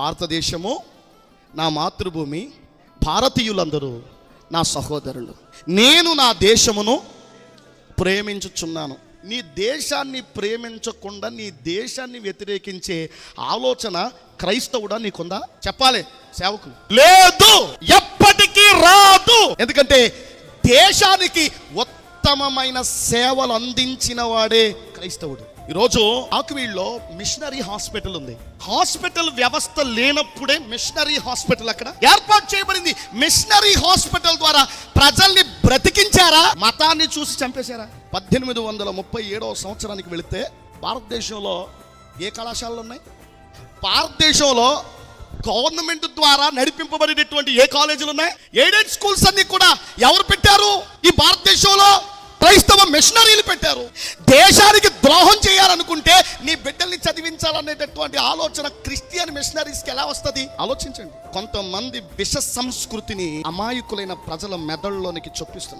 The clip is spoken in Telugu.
భారతదేశము నా మాతృభూమి భారతీయులందరూ నా సహోదరులు. నేను నా దేశమును ప్రేమించుచున్నాను. నీ దేశాన్ని ప్రేమించకుండా నీ దేశాన్ని వ్యతిరేకించే ఆలోచన క్రైస్తవుడా నీకుందా? చెప్పాలి సేవకు లేదు ఎప్పటికీ రాదు. ఎందుకంటే దేశానికి ఉత్తమమైన సేవలు అందించిన వాడే క్రైస్తవుడు. ఈరోజు ఆకువీళ్ళలో మిషనరీ హాస్పిటల్ ఉంది. హాస్పిటల్ వ్యవస్థ లేనప్పుడే మిషనరీ హాస్పిటల్ అక్కడ ఏర్పాటు చేయబడింది. మిషనరీ హాస్పిటల్ ద్వారా ప్రజల్ని బ్రతికించారా? మతాన్ని చూసి చంపేశారా? పద్దెనిమిది వందల ముప్పై ఏడవ సంవత్సరానికి వెళితే భారతదేశంలో ఏ కళాశాలలు ఉన్నాయి? భారతదేశంలో గవర్నమెంట్ ద్వారా నడిపింపబడేటటువంటి ఏ కాలేజీలు ఉన్నాయి? ఎయిడెడ్ స్కూల్స్ అన్ని కూడా ఎవరు పెట్టారు? ఈ భారతదేశంలో క్రైస్తవ మిషనరీలు పెట్టారు. దేశానికి ద్రోహం చేయాలనుకుంటే నీ బిడ్డల్ని చదివించాలనేటటువంటి ఆలోచన క్రిస్టియన్ మిషనరీస్కి ఎలా వస్తుంది? ఆలోచించండి. కొంతమంది విష సంస్కృతిని అమాయకులైన ప్రజల మెదడులోనికి చొప్పిస్తున్నారు.